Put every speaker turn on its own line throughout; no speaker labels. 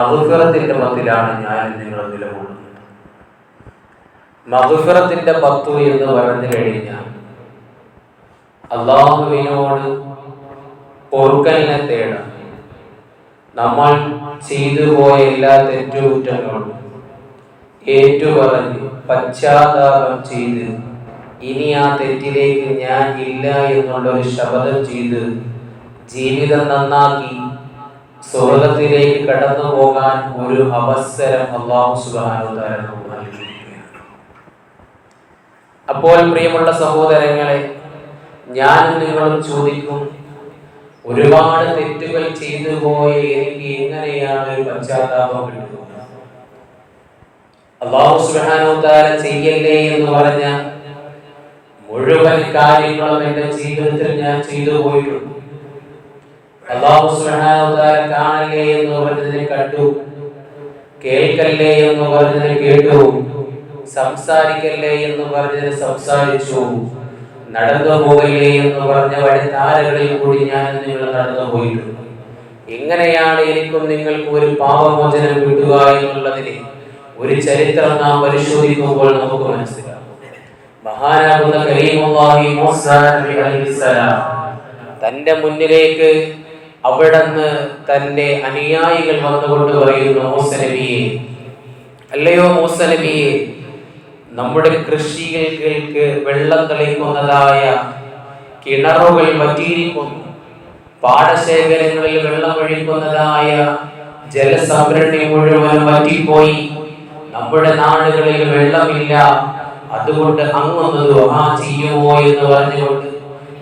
മഹുഫിറത്തിന്റെ പത്തിലാണ് ഞാൻ നിങ്ങൾ നിലകൊള്ളുന്നത്. മഹുഫിറത്തിന്റെ പത്തു എന്ന് പറഞ്ഞു കഴിഞ്ഞാൽ അള്ളാഹുവിനോട് പൊറുക്കലിനെ തേടാം. നമ്മൾ ചെയ്തു പോയ എല്ലാ തെറ്റുകുറ്റങ്ങളും ഏറ്റുപറഞ്ഞ് പശ്ചാത്താപം ചെയ്ത് ഇനി ആ തെറ്റിലേക്ക് ഞാൻ ഇല്ല എന്നുള്ള ഒരു ശപഥം ചെയ്ത് ജീവിതം നന്നാക്കി സ്വർഗത്തിലേക്ക് കടന്നു പോകാൻ ഒരു അവസരം അള്ളാഹു നൽകിയിരിക്കുകയാണ്. അപ്പോൾ പ്രിയമുള്ള സഹോദരങ്ങളെ ഞാൻ നിങ്ങളും ചോദിക്കും ഒരുപാട് തെറ്റുകൾ ചെയ്തു പോയ എനിക്ക് എങ്ങനെയാണ് ഒരു പശ്ചാത്താപം കിട്ടുന്നത്? അള്ളാഹു സുബാനുദ്ധാര ചെയ്യല്ലേ എന്ന് പറഞ്ഞ മുഴുവൻ കാര്യങ്ങളും എന്റെ ജീവിതത്തിൽ ഞാൻ ചെയ്തു പോയിട്ടുണ്ട്. അള്ളാഹു സുബ്ഹാനഹുവതാല കാണല്ലേ എന്ന് പറഞ്ഞതിനെ കണ്ടു കേൾക്കല്ലേ എന്ന് പറഞ്ഞതിനെ കേട്ടു സംസാരിക്കല്ലേ എന്ന് പറഞ്ഞതിന് സംസാരിച്ചു നടന്നു പോകല്ലേ എന്ന് പറഞ്ഞ വഴി താരകളിൽ കൂടി ഞാൻ നിങ്ങൾ നടന്നു പോയിട്ടുണ്ട്. എങ്ങനെയാണ് എനിക്കും നിങ്ങൾക്ക് ഒരു പാപമോചനം കിട്ടുക എന്നുള്ളതിന് ഒരു ചരിത്രം നാം പരിശോധിക്കുമ്പോൾ നമുക്ക് മനസ്സിലാകും. മഹാനാകുന്ന കരീമുല്ലാഹി മൂസ അലൈഹിസ്സലാം തന്റെ മുന്നിലേക്ക് അവിടുന്ന് തന്റെ അനുയായികൾ വന്നുകൊണ്ട് പറയുന്നു മൂസ നബിയെ അല്ലയോ മൂസ നബിയെ നമ്മുടെ കൃഷികൾക്ക് വെള്ളം തെളിക്കുന്നതായ കിണറുകൾ വറ്റിയിരിക്കുന്നു. പാടശേഖരങ്ങളിൽ വെള്ളം ഒഴിക്കുന്നതായ ജലസംഭരണി മുഴുവൻ വറ്റിപ്പോയി. നമ്മുടെ നാടുകളിൽ വെള്ളമില്ല. അതുകൊണ്ട് അങ്ങൊന്ന് ആ ചെയ്യുമോ എന്ന് പറഞ്ഞുകൊണ്ട്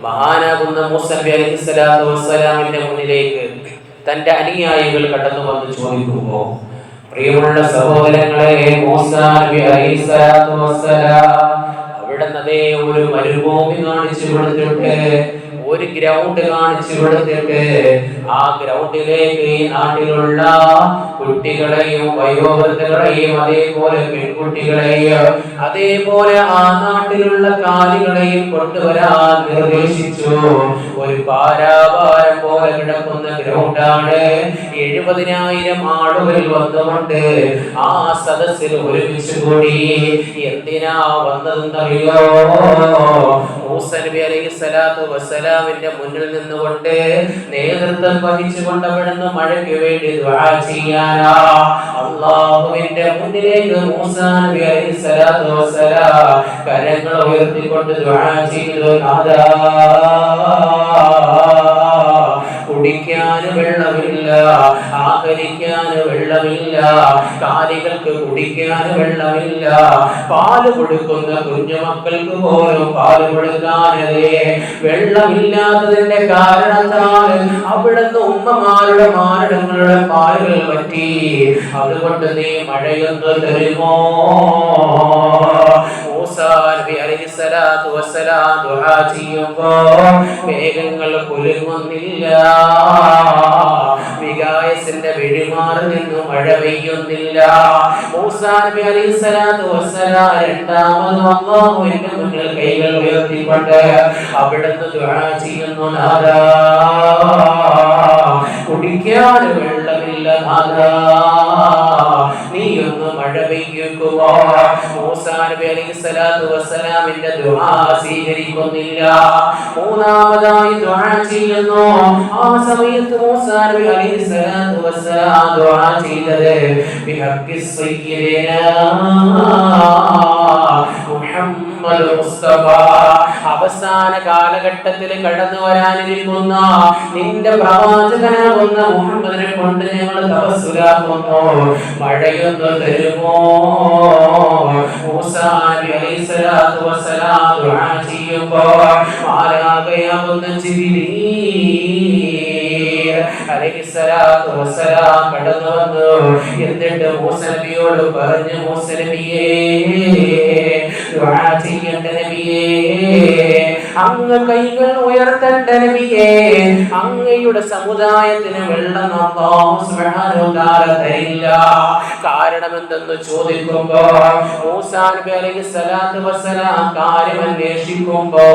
മഹാനാകുന്ന മൂസബി അലൈഹി സ്വലാത്തു വസ്സലാമിന്റെ മുന്നിലേക്ക് തന്റെ അനുയായികൾ കടന്നു വന്ന് ചോദിക്കുമ്പോ പ്രിയമുള്ള സഹോദരങ്ങളെ മൂസ നബി അലൈഹി സ്വലാത്തു വസ്സലാം അവിടുന്ന് അതേ ഒരു മരുഭൂമി കാണിച്ചു കൊടുത്തിട്ട് ഒരു ഗ്രൗണ്ട് കാണിച്ചു കൊടുത്തിട്ട് ആ ഗ്രൗണ്ടിലേക്ക് ഈ നാട്ടിലുള്ള കുട്ടികളെയും വയോവൃദ്ധകളെയും അതേപോലെ പെൺകുട്ടികളെയും അതേപോലെ ആ നാട്ടിലുള്ള കാലികളെയും കൊണ്ടുവരാൻ നിർദ്ദേശിച്ചു. ഒരു പാരാഭാരം പോലെ കിടക്കുന്ന ഗ്രൗണ്ടാണ് എഴുപതിനായിരം ആളുകൾ വന്നുകൊണ്ട് ആ സദസ്സിൽ ഒരുമിച്ച് കൂടി എന്തിനാ വന്നതെന്നറിയോ? മൂസ അലൈഹി വസ്സലാമിന്റെ മുന്നിൽ നിന്നുകൊണ്ട് നേതൃത്വം വഹിച്ചുകൊണ്ട് അവിടുന്ന് മഴയ്ക്ക് വേണ്ടി ചെയ്യാനാ. അള്ളാഹുവിന്റെ മുന്നിലേക്ക് മൂസ നബി അലൈഹി സ്വലാത്തു കരങ്ങൾ ഉയർത്തിക്കൊണ്ട് ചെയ്തു. നാദാ വെള്ളമില്ല. ആഹരിക്കാൻ വെള്ളമില്ല. കാലികൾക്ക് കുടിക്കാൻ വെള്ളമില്ല. പാൽ കൊടുക്കുന്ന കുഞ്ഞുമക്കൾക്ക് പോലും പാൽ കൊടുക്കാനതേ വെള്ളമില്ലാത്തതിന്റെ കാരണത്താൽ അവിടുന്ന് ഉമ്മമാരുടെ മാരണങ്ങളുടെ പാലുകൾ പറ്റി. അതുകൊണ്ട് നീ മഴയൊന്ന് തരുമോ സ്വലാത്തു വസ്സലാം മേഘങ്ങൾ കുലുങ്ങുന്നില്ല വികായസിന്റെ വെടിമാറി നിന്ന് മഴ പെയ്യുന്നില്ല. മൂസാ നബി അലൈഹി സ്വലാത്തു വസ്സലാം രണ്ടാമത് അല്ലാഹുവിന്റെ മുന്നിൽ കൈകൾ ഉയർത്തിക്കൊണ്ട് അവിടുന്ന് ദുആ ചെയ്യുന്നു കുടിക്കാൻ വെള്ളമില്ല നാദാ. മഴ മൂസാ അലൈഹി സ്വലാത്തു വസ്സലാമിന്റെ ദുആ സ്വീകരിക്കുന്നില്ല. മൂന്നാമതായി ദുആ ചെയ്യുന്നു. ആ അലൈഹി സ്വലാത്തു വസ്സലാം ദുആ ചെയ്തത് ബിഹഖി സയ്യിദിനാ അവസാന കാലഘട്ടത്തിൽ കടന്നു വരാനിരിക്കുന്ന നിന്റെ പ്രവാചകനാകുന്ന മുഹമ്മദിനെ കൊണ്ട് ഞങ്ങൾ തപസ്സിലാക്കുന്നു മഴയൊന്ന് തരുമോ? എന്നിട്ട് മൂസലിയോട് പറഞ്ഞു മൂസ നബിയേ ദുആ ചെയ്യേണ്ട നബിയേ അങ്ങ് കൈകൾ ഉയർത്തേണ്ട നബിയേ അങ്ങയുടെ സമുദായത്തിന് വെള്ളം തരില്ല കാരണം എന്തെന്ന് ചോദിക്കുമ്പോ കാര്യം അന്വേഷിക്കുമ്പോ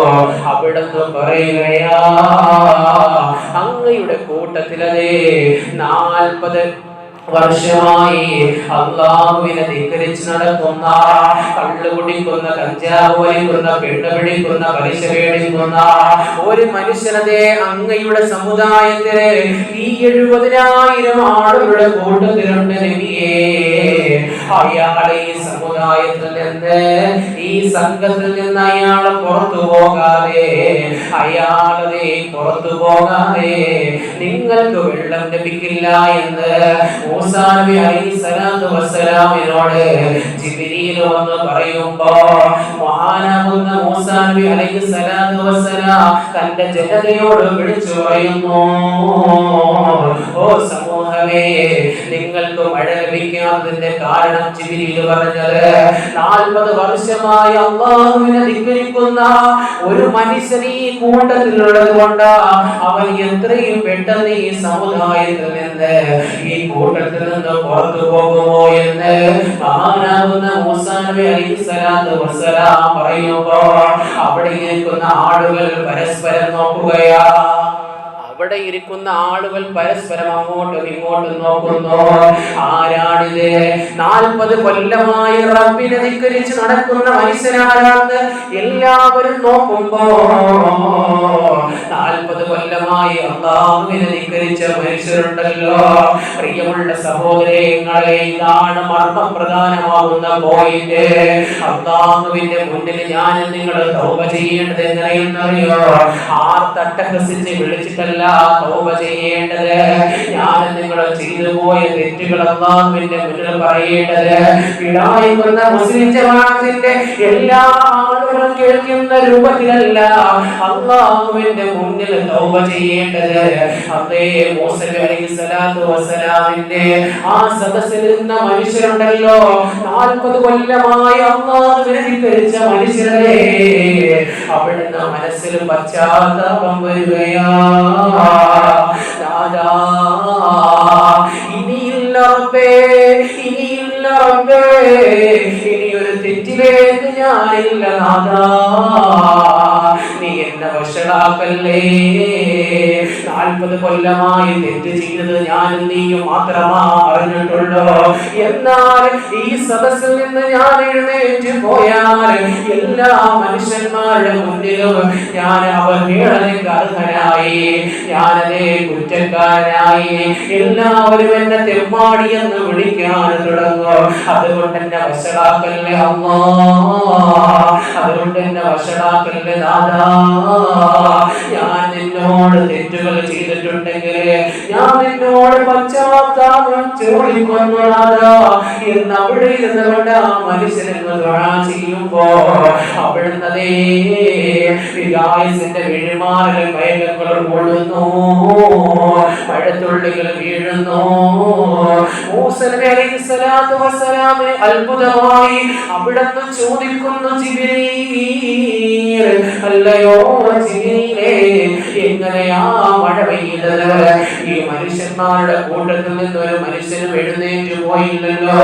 അവിടുന്ന് പറയുകയാ അങ്ങയുടെ കൂട്ടത്തിലതേ നാൽപ്പത് വർഷമായി അള്ളാഹുവിനെ ധിക്കരിച്ച് നടക്കുന്ന കള്ളു കുടിക്കുന്ന കഞ്ചാവ് വലിക്കുന്ന പിടിക്കുന്ന പലിശ മേടിക്കുന്ന ഒരു മനുഷ്യനെ അങ്ങയുടെ സമുദായത്തിലെ ഈ എഴുപതിനായിരം ആളുകളുടെ കൂട്ടത്തിലുണ്ട് നബിയേ. അയാളെ ഈ സമുദായത്തിൽ നിന്ന് ഈ സംഘത്തിൽ നിന്ന് അയാൾ പുറത്തു പോകാതെ അയാളെ പുറത്തു പോകാതെ നിങ്ങൾക്ക് വെള്ളം ലഭിക്കില്ല എന്ന് മൂസാ നബി അലൈഹി സ്വലാത്തു വസ്സലാമിനോട് ജിബ്രീൽ വന്ന് പറയുമ്പോൾ മഹാനാകുന്ന മൂസാ നബി അലൈഹി സ്വലാത്തു വസ്സലാം തന്റെ ജനതയോട് വിളിച്ചു പറയുന്നു സമൂഹമേ നിങ്ങൾക്ക് മഴ ലഭിക്കാത്തതിന്റെ കാരണം ജിബ്രീൽ പറഞ്ഞത്. നാൽപ്പത് വർഷമായി അള്ളാഹുവിനെ ധിക്കരിക്കുന്ന ഒരു മനുഷ്യൻ ഈ കൂട്ടത്തിലുള്ളത് കൊണ്ട് അവൻ എത്രയും പെട്ടെന്ന് ഈ സമുദായത്തിൽ നിന്ന് ഈ കൂട്ടത്തിൽ നിന്ന് പുറത്തു പോകുമോ എന്ന് മഹാനാകുന്ന മൂസാ നബി അലൈഹി സ്വലാത്തു വസ്സലാം പറയുമ്പോ അവിടെ ഇരിക്കുന്ന ആളുകൾ പരസ്പരം നോക്കുകയാ. അവിടെ ഇരിക്കുന്ന ആളുകൾ പരസ്പരം അങ്ങോട്ടും ഇങ്ങോട്ടും നോക്കുന്നു. ആരാണിത്? നാൽപ്പത് കൊല്ലമായി റബ്ബിനെ ധിക്കരിച്ച് നടക്കുന്ന മനുഷ്യനാരാണ് എല്ലാവരും നോക്കുമ്പോ നാൽപ്പത് കൊല്ലമായി അള്ളാഹുവിനെ ധിക്കരിച്ച മനുഷ്യരുണ്ടല്ലോ. പ്രിയമുള്ള സഹോദരങ്ങളെ ഇതാണ് മർമ്മപ്രധാനമാകുന്ന പോയിന്റ് അള്ളാഹുവിന്റെ മുന്നിൽ ഞാൻ നിങ്ങൾ തോപ ചെയ്യേണ്ടത് എങ്ങനെയെന്നറിയോ? ആർ തട്ടഹസിച്ച് വിളിച്ചിട്ടല്ല തൗബ ചെയ്യേണ്ടത് ഞാൻ നിങ്ങൾ ചെയ്തു പോയ തെറ്റുകൾ അള്ളാഹുവിന്റെ മുന്നിൽ പറയേണ്ടത്. വിടായിക്കുന്ന മുസ്ലിം ജമാഅത്തിന്റെ എല്ലാ ആളുകളും കേൾക്കുന്ന രൂപത്തിലല്ല അള്ളാഹുവിന്റെ മുന്നിൽ തൗബ ചെയ്യേണ്ടത്. അതേ മൂസ അലൈഹി സ്വലാത്തു വസ്സലാമിന്റെ ആ സദസ്സിൽ നിന്ന മനുഷ്യരുണ്ടല്ലോ. നാൽപ്പത് കൊല്ലമായി അള്ളാഹുവിനെ ധിക്കരിച്ച മനുഷ്യരെ അവിടുന്ന് മനസ്സിൽ പശ്ചാത്താപം വരികയാ ദാദാ ഇനിയില്ല റബ്ബേ ഇനിയില്ല റബ്ബേ ഇനിയൊരു തെറ്റിലേക്ക് ഞാനില്ല നാദാ നീ എന്നെ വഷളാക്കല്ലേ. നാൽപ്പത് കൊല്ലമായി തെറ്റ് ചെയ്തത് ഞാൻ നീയും മാത്രമാ അറിഞ്ഞിട്ടുള്ളൂ എന്നാൽ ഈ സദസ്സിൽ നിന്ന് ഞാൻ എഴുന്നേറ്റ് പോയാൽ എല്ലാ മനുഷ്യന്മാരുടെ മുന്നിലും ഞാൻ അവഹേളനക്ക് അർഹനായി ഞാനതേ കുറ്റക്കാരനായി. എല്ലാവരും എന്നെ തെമ്മാടി എന്ന് വിളിക്കാൻ തുടങ്ങും. അതുകൊണ്ട് എന്നെ വശടാക്കല്ലേ അമ്മ അതുകൊണ്ട് എന്നെ വശടാക്കല്ലേ ദാദാ? ഞാൻ നിന്നോട് തെറ്റുകൾ ചെയ്തിട്ടുണ്ടെങ്കിൽ ഞാൻ നിന്നോട് പശ്ചാത്താപം ചോദിക്കുന്നതാ എന്ന് അവിടെ ഇരുന്നുകൊണ്ട് ആ മനുഷ്യനെന്ന് ദുആ ചെയ്യുമ്പോ അവിടുന്നതേ വികായസിന്റെ വിഴിമാറിൽ മേഘങ്ങൾ കൊള്ളുന്നു പഴത്തുള്ളികൾ വീഴുന്നു. മൂസ നബി അലൈഹി സ്വലാത്തു വസ്സലാമിന് അത്ഭുതമായി അവിടുന്ന് ചോദിക്കുന്നു ജിബ്രീൽ അല്ലയോ ജിബ്രീലേ എങ്ങനെയാ മഴ പെയ്യുന്നത് ഈ മനുഷ്യന്മാരുടെ കൂട്ടത്തിൽ നിന്ന് ഒരു മനുഷ്യനും എഴുന്നേറ്റ് പോയില്ലല്ലോ.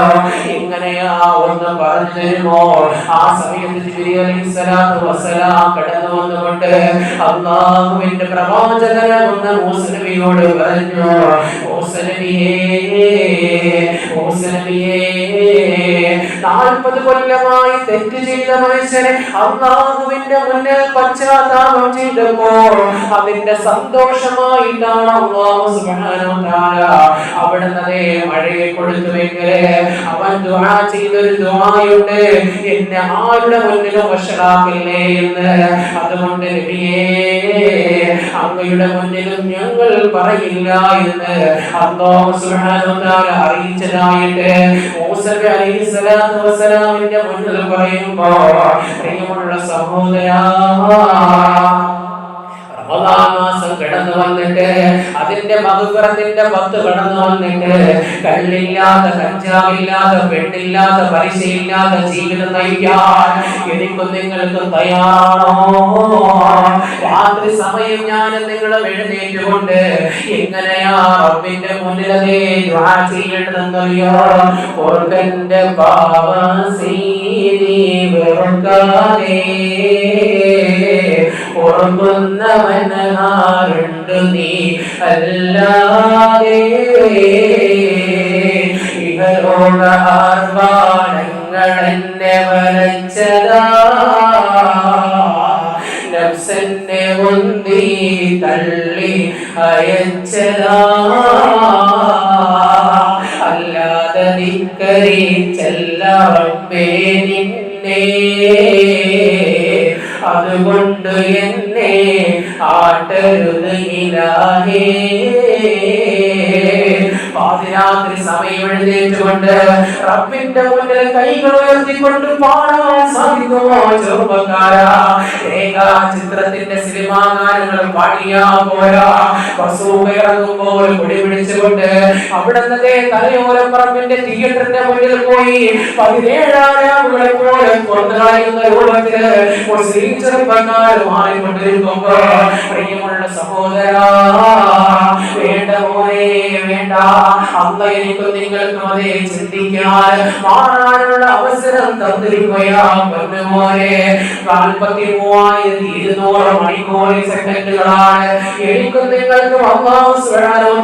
എങ്ങനെയാ ഒന്ന് പറഞ്ഞു തരുമോ ആ സമയത്ത് കടന്നു വന്നുകൊണ്ട് അള്ളാഹുവിന്റെ പ്രവാചകനാകുന്ന മൂസ നബിയോട് പറഞ്ഞു. നാൽപ്പത് കൊല്ലമായി തെറ്റ് ചെയ്ത മനുഷ്യനെ അള്ളാഹുവിന്റെ മുന്നിൽ പശ്ചാത്താപം ചെയ്തപ്പോൾ അതിന്റെ സന്തോഷമായിട്ടാണ് അള്ളാഹു സുബ്ഹാനഹു തആല അവിടുന്ന് മഴയെ കൊടുത്തുവെങ്കിൽ അവൻ ദുആ ചെയ്തൊരു ദുആയുണ്ട്. എന്നെ ആരുടെ മുന്നിലും വഷളാക്കില്ലേ എന്ന്. അതുകൊണ്ട് നബിയേ അങ്ങയുടെ മുന്നിലും ഞങ്ങൾ പറയില്ല എന്ന്. അള്ളാഹു സുബ്ഹാനഹു വ തആല അറിയിച്ചതായിട്ട് മൂസ അലൈഹി സ്വലാത്തു വസ്സലാമിന്റെ മുന്നിൽ പറയുമ്പോൾ പ്രിയമുള്ള സഹോദരാ റമദാൻ മാസം കടന്നു വന്നിട്ട് അതിന്റെ മകുപുറത്തിന്റെ പത്ത് കടന്നു വന്നിട്ട് കള്ളില്ലാത്ത കഞ്ചാവില്ലാത്ത പെണ്ണില്ലാത്ത പലിശയില്ലാത്ത ജീവിതം നയിക്കാൻ എനിക്കും നിങ്ങൾക്കും തയ്യാറാണോ? രാത്രി സമയം ഞാൻ നിങ്ങൾ എഴുന്നേറ്റുകൊണ്ട് എങ്ങനെയാ റബ്ബിന്റെ മുന്നിലതേ ദുആ ചെയ്യേണ്ടതെന്നറിയോ ഓർക്കന്റെ പാവസീനി വെറുക്കാതെ ഉറങ്ങുന്നവൻ ആരുണ്ട് നീ. അല്ലാതെ ഇവരോട് ആർഭാടങ്ങൾ എന്നെ വരച്ചതാ. നഫ്സെന്നെ ഉന്തി തള്ളി അയച്ചതാ. അല്ലാതെ ധിക്കരിച്ചെല്ലാമേ നിന്നെ. അതുകൊണ്ട് காட்டருதுகிறாயே പാതിരാത്രി സമയം എഴുന്നേറ്റുകൊണ്ട് റബ്ബിന്റെ മുന്നിൽ കൈകൾ ഉയർത്തിക്കൊണ്ട് പാടാൻ സാധിക്കുമോ ചെറുപ്പക്കാരാ ഏകാ ചിത്രത്തിന്റെ സിനിമാ ഗാനങ്ങൾ പാടിയാ പോരാ ബസൂക ഇറങ്ങുമ്പോൾ കുടി പിടിച്ചുകൊണ്ട് അവിടുന്നതേ തലയോരപ്പറമ്പിന്റെ തിയേറ്ററിന്റെ മുന്നിൽ പോയി പതിനേഴാരാമുകളെ പോലെ കൊന്നുകളയുന്ന രൂപത്തിൽ മുസ്ലിം ചെറുപ്പക്കാർ മാറിക്കൊണ്ടിരിക്കുമ്പോ പ്രിയമുള്ള സഹോദരാ വേണ്ട മോനെ വേണ്ട. അന്ന് എനിക്കും അതേ ചിന്തിക്കാൻ മാറാനുള്ള അവസരം തന്നിരിക്കുകയാ പൊന്നുമോനെ. നാൽപ്പത്തി മൂവായിരത്തി ഇരുന്നൂറ് മണിക്കൂർ സെക്കൻഡുകളാണ് എനിക്കും നിങ്ങൾക്കും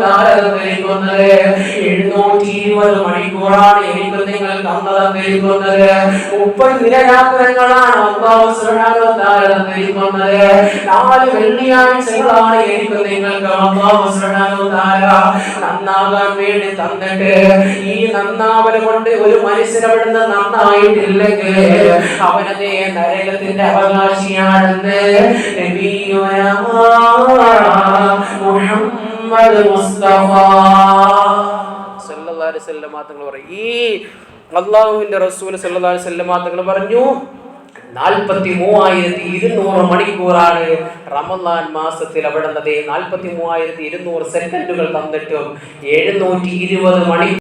തആല തന്നിരിക്കുന്നത് എഴുന്നൂറ്റി ഇരുപത് മണിക്കൂറാണ് എനിക്കും അന്ന് തന്നിരിക്കുന്നത് മുപ്പത് സുബ്ഹാനഹു തആല തന്നിരിക്കുന്നത് നാല് വെള്ളിയാഴ്ചകളാണ് എനിക്കും നിങ്ങൾക്ക് തആല നന്നാകാൻ വേണ്ടി തന്നിട്ട് ഈ നന്നാവൽ കൊണ്ട് ഒരു മനുഷ്യൻ അവിടുന്ന് നന്നായിട്ടില്ലെങ്കിൽ അവനതേ നരകത്തിന്റെ അവകാശിയാണെന്ന് സല്ലല്ലാഹു അലൈഹി വസല്ലം ഈ അള്ളാഹുവിന്റെ റസൂൽ സല്ലല്ലാഹു അലൈഹി വസല്ലം തങ്ങൾ പറഞ്ഞു നാൽപ്പത്തി മൂവായിരത്തി ഇരുന്നൂറ് മണിക്കൂറാണ് റമദാൻ മാസത്തിൽ അവിടെ നാൽപ്പത്തി മൂവായിരത്തി ഇരുന്നൂറ് സെക്കൻഡുകൾ തന്നിട്ടും എഴുന്നൂറ്റി ഇരുപത് മണി